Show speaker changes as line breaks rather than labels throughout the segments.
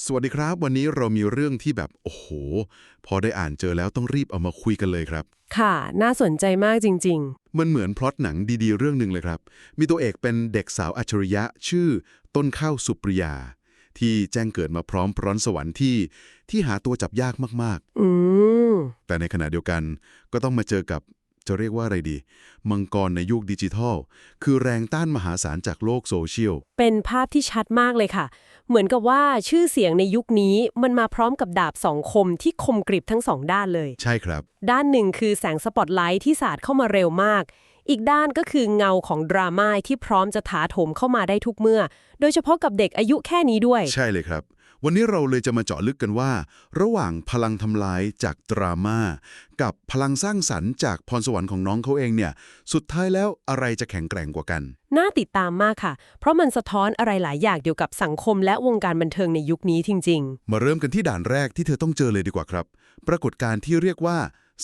สวัสดีครับ วันนี้เรามีเรื่องที่แบบ โอ้โห พอได้อ่านเจอแล้วต้องรีบเอามาคุยกันเลยครับ
ค่ะ น่าสนใจมากจริง
มันเหมือนพล็อตหนังดีๆ เรื่องหนึ่งเลยครับ มีตัวเอกเป็นเด็กสาวอัจฉริยะชื่อ ต้นข้าวสุปริยา ที่แจ้งเกิดมาพร้อมพร้อนสวรรค์ที่ ที่หาตัวจับยากมาก
ๆ อืม
ๆแต่ในขณะเดียวกันก็ต้องมาเจอกับ จะเรียกว่าอะไรดี มังกรในยุคดิจิทัล คือแรงต้านมหาศาลจากโลกโซเชียล
เป็นภาพที่ชัดมากเลยค่ะ เหมือนกับว่าชื่อเสียงในยุคนี้มันมาพร้อมกับดาบสองคมที่คมกริบทั้งสองด้านเลย
ใช่ครับ
ด้านหนึ่งคือแสงสปอตไลท์ที่สาดเข้ามาเร็วมาก อีกด้านก็คือเงาของดราม่าที่พร้อมจะถาโถมเข้ามาได้ทุกเมื่อ โดยเฉพาะกับเด็กอายุแค่นี้ด้วย
ใช่เลยครับ วันนี้เราเลยจะมาเจาะลึกกันว่า ระหว่างพลังทำลายจากดราม่ากับพลังสร้างสรรค์จากพรสวรรค์ของน้องเขาเองเนี่ย สุดท้ายแล้วอะไรจะแข็งแกร่งกว่ากัน
น่าติดตามมากค่ะ เพราะมันสะท้อนอะไรหลายอย่างเกี่ยวกับสังคมและวงการบันเทิงในยุคนี้จริง
มาเริ่มกันที่ด่านแรกที่เธอต้องเจอเลยดีกว่าครับ ปรากฏการณ์ที่เรียกว่า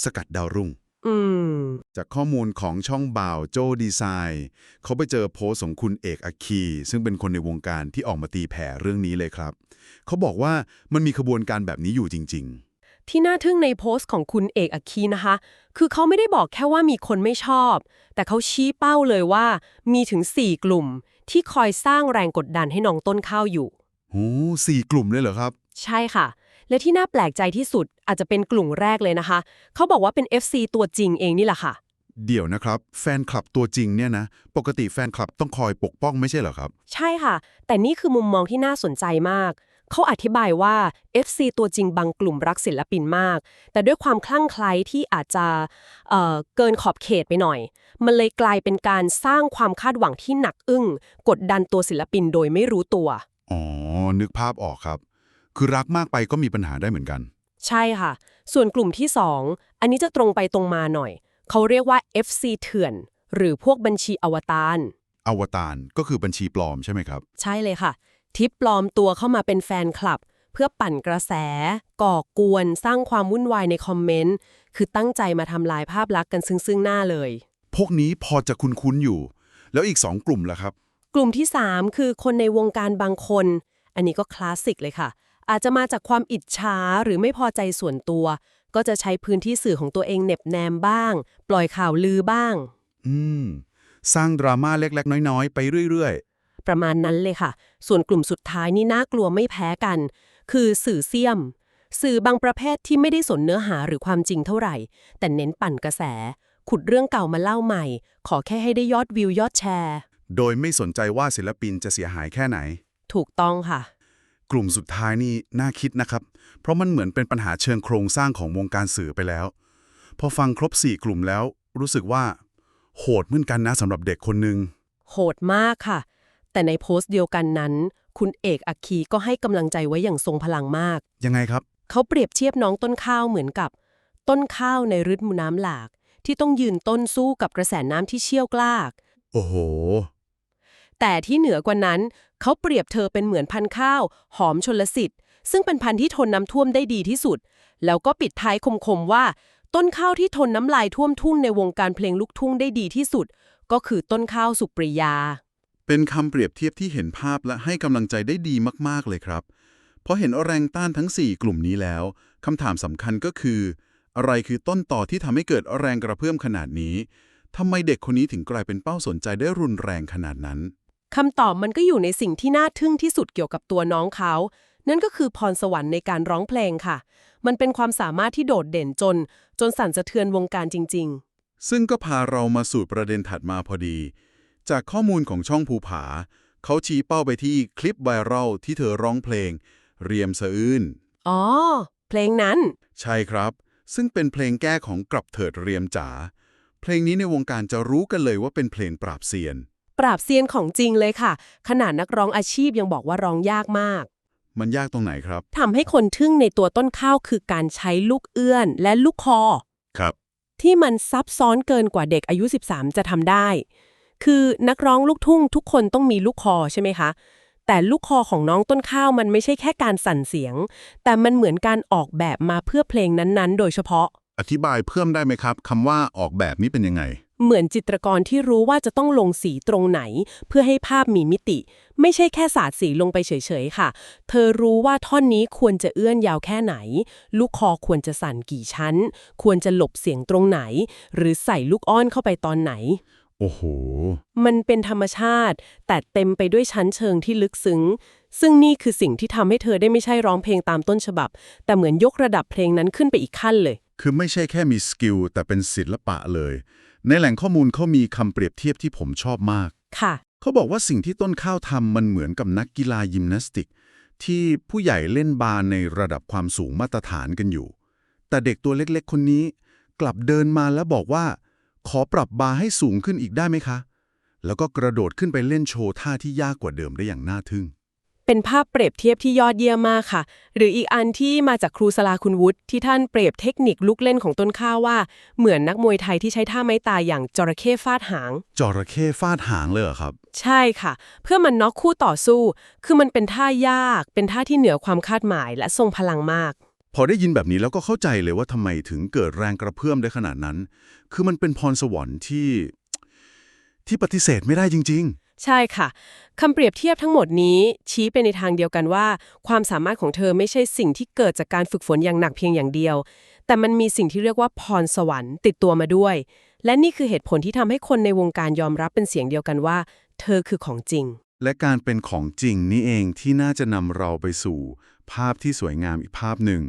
สกัดดาวรุ่ง
ๆ อืม
จากข้อมูลของช่องบ่าวโจดีไซน์เขาไปเจอโพสต์ของคุณเอกอัคคี ซึ่งเป็นคนในวงการที่ออกมาตีแผ่เรื่องนี้เลยครับ เขาบอกว่ามันมีขบวนการแบบนี้อยู่จริง
ที่น่าทึ่งในโพสต์ของคุณเอกอัคคีนะคะ คือเขาไม่ได้บอกแค่ว่ามีคนไม่ชอบ แต่เขาชี้เป้าเลยว่า มีถึง 4 กลุ่ม ที่คอยสร้างแรงกดดันให้น้องต้นข้าวอยู่
ๆโอ้สี่กลุ่มเลยเหรอครับ
ใช่ค่ะ และที่น่าแปลกใจที่สุดอาจจะเป็นกลุ่มแรกเลยนะคะ เขาบอกว่าเป็น FC ตัวจริงเองนี่แหละค่ะ
เดี๋ยวนะครับ แฟนคลับตัวจริงเนี่ยนะ ปกติแฟนคลับต้องคอยปกป้องไม่ใช่เหรอครับ
ใช่ค่ะ แต่นี่คือมุมมองที่น่าสนใจมาก เขาอธิบายว่า FC ตัวจริงบางกลุ่มรักศิลปินมาก แต่ด้วยความคลั่งไคล้ที่อาจจะเอ่อเกินขอบเขตไปหน่อย มันเลยกลายเป็นการสร้างความคาดหวังที่หนักอึ้ง กดดันตัวศิลปินโดยไม่รู้ตัว
อ๋อ นึกภาพออกครับ คือรักมากไปก็มีปัญหาได้เหมือนกัน
ใช่ค่ะ ส่วนกลุ่มที่ 2 อันนี้จะตรงไปตรงมาหน่อย เขาเรียกว่า FC เถื่อน หรือพวกบัญชีอวตาร
อวตารก็คือบัญชีปลอมใช่ไหมครับ
ใช่เลยค่ะ ทิปปลอมตัวเข้ามาเป็นแฟนคลับ เพื่อปั่นกระแส ก่อกวน สร้างความวุ่นวายในคอมเมนต์ คือตั้งใจมาทำลายภาพลักษณ์กันซึ่งซึ่งหน้าเลย
พวกนี้พอจะคุ้นๆอยู่ แล้วอีกสองกลุ่มล่ะครับ
กลุ่มที่ 3 คือคนในวงการบางคน อันนี้ก็คลาสสิกเลยค่ะ อาจจะมาจากความอิจฉาหรือไม่พอใจส่วนตัว ก็จะใช้พื้นที่สื่อของตัวเองเหน็บแนมบ้าง ปล่อยข่าวลือบ้าง
อืม สร้างดราม่าเล็กๆ น้อยๆ ไปเรื่อย
ประมาณนั้นเลยค่ะ ส่วนกลุ่มสุดท้ายนี่น่ากลัวไม่แพ้กัน คือสื่อเสี่ยม สื่อบางประเภทที่ไม่ได้สนเนื้อหาหรือความจริงเท่าไหร่ แต่เน้นปั่นกระแส ขุดเรื่องเก่ามาเล่าใหม่ ขอแค่ให้ได้ยอดวิวยอดแชร์
ๆโดยไม่สนใจว่าศิลปินจะเสียหายแค่ไหน
ถูกต้องค่ะ
กลุ่มสุดท้ายนี่น่าคิดนะครับ เพราะมันเหมือนเป็นปัญหาเชิงโครงสร้างของวงการสื่อไปแล้ว พอฟังครบ 4 กลุ่มแล้ว รู้สึกว่า โหดเหมือนกันนะสำหรับเด็กคนหนึ่ง
โหดมากค่ะ แต่ในโพสต์เดียวกันนั้น คุณเอกอัคคีก็ให้กำลังใจไว้อย่างทรงพลังมาก
ยังไงครับ
เขาเปรียบเทียบน้องต้นข้าวเหมือนกับ ต้นข้าวในฤดูน้ำหลาก ที่ต้องยืนต้นสู้กับกระแสน้ำที่เชี่ยวกราก
โอ้โห
แต่ที่เหนือกว่านั้นเขาเปรียบเธอเป็นเหมือนพันธุ์ข้าว หอมชนลสิทธิ์ ซึ่งเป็นพันธุ์ที่ทนน้ำท่วมได้ดีที่สุด แล้วก็ปิดท้ายคมๆว่า ต้นข้าวที่ทนน้ำลายท่วมทุ่งในวงการเพลงลูกทุ่งได้ดีที่สุด ก็คือต้นข้าวสุปริยา
เป็นคำเปรียบเทียบที่เห็นภาพและให้กำลังใจได้ดีมากๆเลยครับพราะเห็นแรงต้านทั้ง 4 กลุ่มนี้แล้วคำถามสำคัญก็คือ อะไรคือต้นต่อที่ทำให้เกิดแรงกระเพื่อมขนาดนี้ทำไมเด็กคนนี้ถึงกลายเป็นเป้าสนใจได้รุนแรงขนาดนั้น
คำตอบมันก็อยู่ในสิ่งที่น่าทึ่งที่สุดเกี่ยวกับตัวน้องเขา นั่นก็คือพรสวรรค์ในการร้องเพลงค่ะ มันเป็นความสามารถที่โดดเด่นจน จนสั่นสะเทือนวงการจริง
ซึ่งก็พาเรามาสู่ประเด็นถัดมาพอดี จากข้อมูลของช่องภูผา เขาชี้เป้าไปที่คลิปไวรัลที่เธอร้องเพลง เรียมสะอื้น
ๆอ๋อ เพลงนั้น
ใช่ครับ ซึ่งเป็นเพลงแก้ของกลับเถิดเรียมจ๋า เพลงนี้ในวงการจะรู้กันเลยว่าเป็นเพลงปราบเซียน
ปราบเซียนของจริงเลยค่ะ ขนาดนักร้องอาชีพยังบอกว่าร้องยากมาก
มันยากตรงไหนครับ
ทำให้คนทึ่งในตัวต้นข้าวคือการใช้ลูกเอื้อน และลูกคอ
ครับ
ที่มันซับซ้อนเกินกว่าเด็กอายุ 13 จะทำได้ คือนักร้องลูกทุ่งทุกคนต้องมีลูกคอใช่ไหมคะ แต่ลูกคอของน้องต้นข้าวมันไม่ใช่แค่การสั่นเสียง แต่มันเหมือนการออกแบบมาเพื่อเพลงนั้นๆ โดยเฉพาะ
อธิบายเพิ่มได้ไหมครับคำว่าออกแบบนี้เป็นยังไง
เหมือนจิตรกรที่รู้ว่าจะต้องลงสีตรงไหน เพื่อให้ภาพมีมิติ ไม่ใช่แค่สาดสีลงไปเฉยๆค่ะ เธอรู้ว่าท่อนนี้ควรจะเอื้อนยาวแค่ไหน ลูกคอควรจะสั่นกี่ชั้น ควรจะหลบเสียงตรงไหน หรือใส่ลูกอ้อนเข้าไปตอนไหน
โอ้โห
มันเป็นธรรมชาติ แต่เต็มไปด้วยชั้นเชิงที่ลึกซึ้ง ซึ่งนี่คือสิ่งที่ทำให้เธอได้ไม่ใช่ร้องเพลงตามต้นฉบับ แต่เหมือนยกระดับเพลงนั้นขึ้นไปอีกขั้นเลย
คือไม่ใช่แค่มีสกิลแต่เป็นศิลปะเลย ในแหล่งข้อมูลเขามีคำเปรียบเทียบที่ผมชอบมาก
ค่ะ
เขาบอกว่าสิ่งที่ต้นข้าวทำมันเหมือนกับนักกีฬายิมนาสติก ที่ผู้ใหญ่เล่นบาสในระดับความสูงมาตรฐานกันอยู่ แต่เด็กตัวเล็กๆ คนนี้ กลับเดินมาแล้วบอกว่า ขอปรับบาร์ให้สูงขึ้นอีกได้ไหมคะ แล้วก็กระโดดขึ้นไปเล่นโชว์ท่าที่ยากกว่าเดิมได้อย่างน่าทึ่ง
เป็นภาพเปรียบเทียบที่ยอดเยี่ยมมากค่ะ หรืออีกอันที่มาจากครูสลาคุณวุฒิที่ท่านเปรียบเทคนิคลุกเล่นของต้นข้าวว่า เหมือนนักมวยไทยที่ใช้ท่าไม้ตายอย่างจระเข้ฟาดหาง
จระเข้ฟาดหางเลยเหรอครับ
ใช่ค่ะ เพื่อมันน็อกคู่ต่อสู้ คือมันเป็นท่ายาก เป็นท่าที่เหนือความคาดหมายและทรงพลังมาก
พอได้ยินแบบนี้แล้วก็เข้าใจเลยว่าทำไมถึงเกิดแรงกระเพื่อมได้ขนาดนั้น คือมันเป็นพรสวรรค์ที่ ที่ปฏิเสธไม่ได้จริง
ใช่ค่ะคำเปรียบเทียบทั้งหมดนี้ชี้ไปในทางเดียวกันว่า ความสามารถของเธอไม่ใช่สิ่งที่เกิดจากการฝึกฝนอย่างหนักเพียงอย่างเดียว แต่มันมีสิ่งที่เรียกว่าพรสวรรค์ติดตัวมาด้วย และนี่คือเหตุผลที่ทำให้คนในวงการยอมรับเป็นเสียงเดียวกันว่า เธอคือของจริง
และการเป็นของจริงนี่เองที่น่าจะนำเราไปสู่ ภาพที่สวยงามอีกภาพหนึ่ง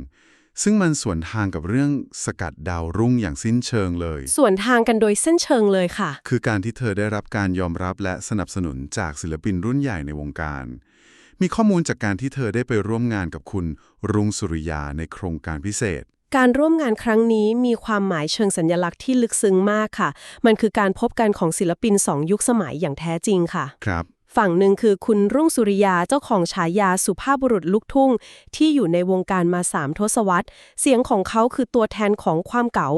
ซึ่งมันสวนทางกับเรื่องสกัดดาวรุ่งอย่างสิ้นเชิงเลย
ส่วนทางกันโดยเส้นเชิงเลยค่ะ
คือการที่เธอได้รับการยอมรับและสนับสนุนจากศิลปินรุ่นใหญ่ในวงการ มีข้อมูลจากการที่เธอได้ไปร่วมงานกับคุณรุ่งสุริยาในโครงการพิเศษ
การร่วมงานครั้งนี้มีความหมายเชิงสัญลักษณ์ที่ลึกซึ้งมากค่ะ มันคือการพบกันของศิลปินสองยุคสมัยอย่างแท้จริงค่ะ
ครับ
ฝั่งหนึ่งคือคุณรุ่งสุริยาเจ้าของฉายาสุภาพบุรุษลูกทุ่ง ที่อยู่ในวงการมาสามทศวรรษ เสียงของเขาคือตัวแทนของความเก๋า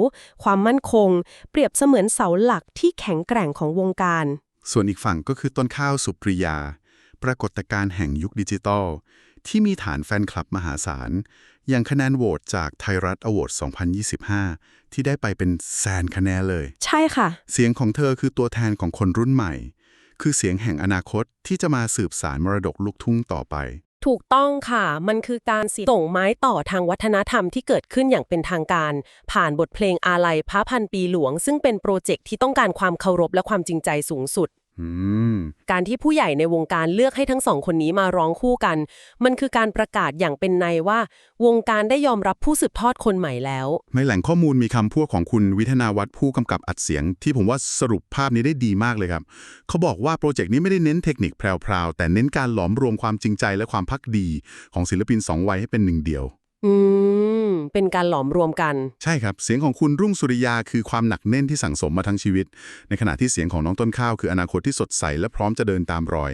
ความมั่นคง เปรียบเสมือนเสาหลักที่แข็งแกร่งของวงการ
ส่วนอีกฝั่งก็คือต้นข้าวสุปริยา ปรากฏการณ์แห่งยุคดิจิตอลที่มีฐานแฟนคลับมหาศาล อย่างคะแนนโหวตจากไทยรัฐอวอร์ด2025 ที่ได้ไปเป็นแสนคะแนนเลย
ใช่ค่ะ
เสียงของเธอคือตัวแทนของคนรุ่นใหม่ คือเสียงแห่งอนาคตที่จะมาสืบสารมรดกลูกทุ่งต่อไป
ถูกต้องค่ะ มันคือการส่งไม้ต่อทางวัฒนธรรมที่เกิดขึ้นอย่างเป็นทางการ ผ่านบทเพลงอาลัยพระพันปีหลวง ซึ่งเป็นโปรเจกต์ที่ต้องการความเคารพและความจริงใจสูงสุด การที่ผู้ใหญ่ในวงการเลือกให้ทั้งสองคนนี้มาร้องคู่กัน มันคือการประกาศอย่างเป็นในว่า วงการได้ยอมรับผู้สืบทอดคนใหม่แล้ว
ในแหล่งข้อมูลมีคำพูดของคุณวิทนาวัฒน์ผู้กำกับอัดเสียง ที่ผมว่าสรุปภาพนี้ได้ดีมากเลยครับ เขาบอกว่าโปรเจกต์นี้ไม่ได้เน้นเทคนิคแพรวๆแต่เน้นการหลอมรวมความจริงใจและความพักดี ของศิลปินสองวัยให้เป็นหนึ่งเดียว
อืม เป็นการหลอมรวมกัน
ใช่ครับ เสียงของคุณรุ่งสุริยาคือความหนักแน่นที่สั่งสมมาทั้งชีวิต ในขณะที่เสียงของน้องต้นข้าวคืออนาคตที่สดใสและพร้อมจะเดินตามรอย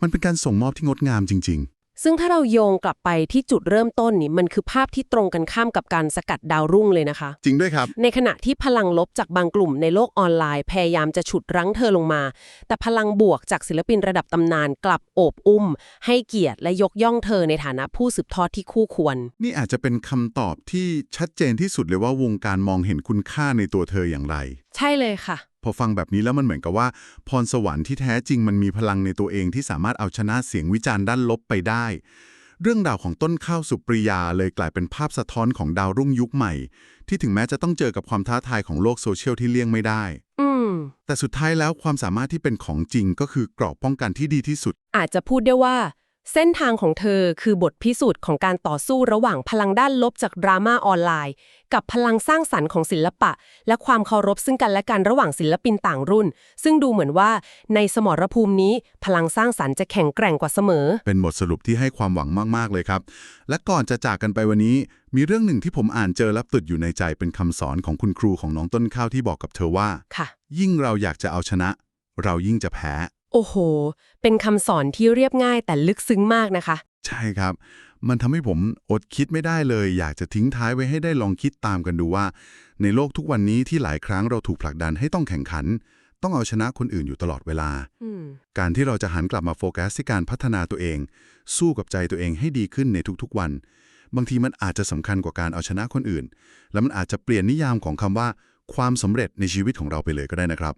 มันเป็นการส่งมอบที่งดงามจริง
ซึ่งถ้าเราโยงกลับไปที่จุดเริ่มต้นนี่มันคือภาพที่ตรงกันข้ามกับการสกัดดาวรุ่งเลยนะคะ
ๆจริงด้วยครับ
ในขณะที่พลังลบจากบางกลุ่มในโลกออนไลน์ พยายามจะฉุดรั้งเธอลงมา แต่พลังบวกจากศิลปินระดับตำนานกลับโอบอุ้ม ให้เกียรติและยกย่องเธอในฐานะผู้สืบทอดที่คู่ควร
นี่อาจจะเป็นคำตอบที่ชัดเจนที่สุดเลยว่าวงการมองเห็นคุณค่าในตัวเธออย่างไร
ใช่เลยค่ะ
พอฟังแบบนี้แล้วมันเหมือนกับว่า พรสวรรค์ที่แท้จริงมันมีพลังในตัวเองที่สามารถเอาชนะเสียงวิจารณ์ด้านลบไปได้ เรื่องราวของต้นข้าวสุปริยาเลยกลายเป็นภาพสะท้อนของดาวรุ่งยุคใหม่ ที่ถึงแม้จะต้องเจอกับความท้าทายของโลกโซเชียลที่เลี่ยงไม่ได้
อืม
แต่สุดท้ายแล้วความสามารถที่เป็นของจริงก็คือเกราะป้องกันที่ดีที่สุด
อาจจะพูดได้ว่า เส้นทางของเธอคือบทพิสูจน์ของการต่อสู้ระหว่างพลังด้านลบจากดราม่าออนไลน์ กับพลังสร้างสรรค์ของศิลปะ และความเคารพซึ่งกันและกันระหว่างศิลปินต่างรุ่น ซึ่งดูเหมือนว่าในสมรภูมินี้ พลังสร้างสรรค์จะแข็งแกร่งกว่าเสมอ
เป็นบทสรุปที่ให้ความหวังมากๆเลยครับ และก่อนจะจากกันไปวันนี้ มีเรื่องหนึ่งที่ผมอ่านเจอและติดอยู่ในใจเป็นคำสอนของคุณครูของน้องต้นข้าวที่บอกกับเธอว่า
ค่ะ
ยิ่งเราอยากจะเอาชนะ เรายิ่งจะแพ้
โอ้โห เป็นคำสอนที่เรียบง่ายแต่ลึกซึ้งมากนะคะ
ใช่ครับ มันทำให้ผมอดคิดไม่ได้เลย อยากจะทิ้งท้ายไว้ให้ได้ลองคิดตามกันดูว่า ในโลกทุกวันนี้ที่หลายครั้งเราถูกผลักดันให้ต้องแข่งขัน ต้องเอาชนะคนอื่นอยู่ตลอดเวลา
อืม
การที่เราจะหันกลับมาโฟกัสที่การพัฒนาตัวเอง สู้กับใจตัวเองให้ดีขึ้นในทุกๆวัน บางทีมันอาจจะสำคัญกว่าการเอาชนะคนอื่น แล้วมันอาจจะเปลี่ยนนิยามของคำว่า ความสำเร็จในชีวิตของเราไปเลยก็ได้นะครับ